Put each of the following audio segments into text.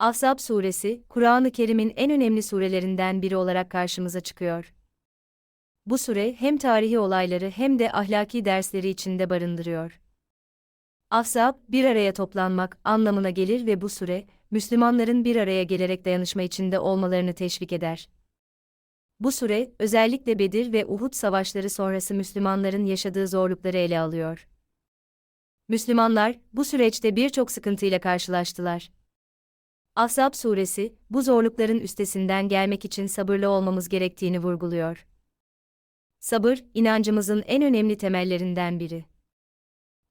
Ahzab suresi, Kur'an-ı Kerim'in en önemli surelerinden biri olarak karşımıza çıkıyor. Bu sure hem tarihi olayları hem de ahlaki dersleri içinde barındırıyor. Ahzab, bir araya toplanmak anlamına gelir ve bu sure, Müslümanların bir araya gelerek dayanışma içinde olmalarını teşvik eder. Bu sure, özellikle Bedir ve Uhud savaşları sonrası Müslümanların yaşadığı zorlukları ele alıyor. Müslümanlar, bu süreçte birçok sıkıntıyla karşılaştılar. Ahzab suresi, bu zorlukların üstesinden gelmek için sabırlı olmamız gerektiğini vurguluyor. Sabır, inancımızın en önemli temellerinden biri.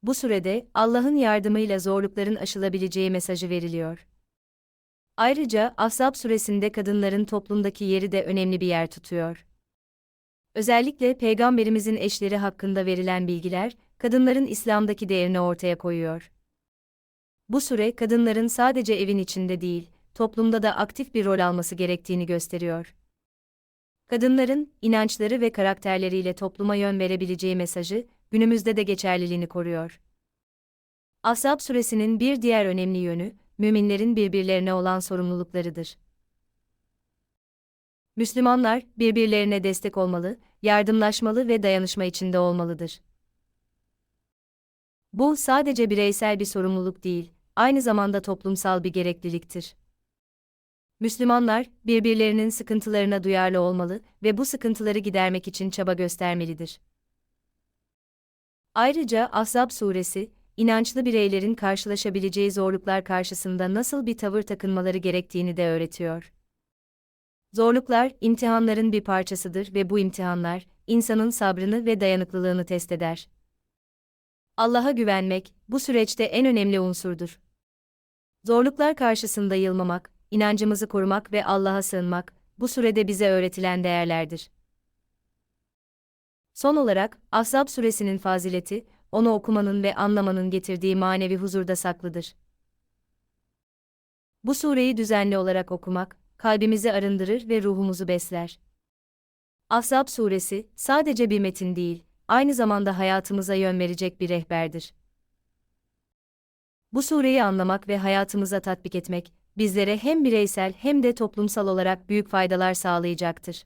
Bu sürede Allah'ın yardımıyla zorlukların aşılabileceği mesajı veriliyor. Ayrıca Ahzab suresinde kadınların toplumdaki yeri de önemli bir yer tutuyor. Özellikle peygamberimizin eşleri hakkında verilen bilgiler, kadınların İslam'daki değerini ortaya koyuyor. Bu süre kadınların sadece evin içinde değil, toplumda da aktif bir rol alması gerektiğini gösteriyor. Kadınların inançları ve karakterleriyle topluma yön verebileceği mesajı günümüzde de geçerliliğini koruyor. Ashab suresinin bir diğer önemli yönü müminlerin birbirlerine olan sorumluluklarıdır. Müslümanlar birbirlerine destek olmalı, yardımlaşmalı ve dayanışma içinde olmalıdır. Bu sadece bireysel bir sorumluluk değil, aynı zamanda toplumsal bir gerekliliktir. Müslümanlar birbirlerinin sıkıntılarına duyarlı olmalı ve bu sıkıntıları gidermek için çaba göstermelidir. Ayrıca Ahzab suresi, inançlı bireylerin karşılaşabileceği zorluklar karşısında nasıl bir tavır takınmaları gerektiğini de öğretiyor. Zorluklar, imtihanların bir parçasıdır ve bu imtihanlar, insanın sabrını ve dayanıklılığını test eder. Allah'a güvenmek, bu süreçte en önemli unsurdur. Zorluklar karşısında yılmamak, inancımızı korumak ve Allah'a sığınmak, bu sürede bize öğretilen değerlerdir. Son olarak, Ahzab suresinin fazileti, onu okumanın ve anlamanın getirdiği manevi huzurda saklıdır. Bu sureyi düzenli olarak okumak, kalbimizi arındırır ve ruhumuzu besler. Ahzab suresi, sadece bir metin değil, aynı zamanda hayatımıza yön verecek bir rehberdir. Bu sureyi anlamak ve hayatımıza tatbik etmek, bizlere hem bireysel hem de toplumsal olarak büyük faydalar sağlayacaktır.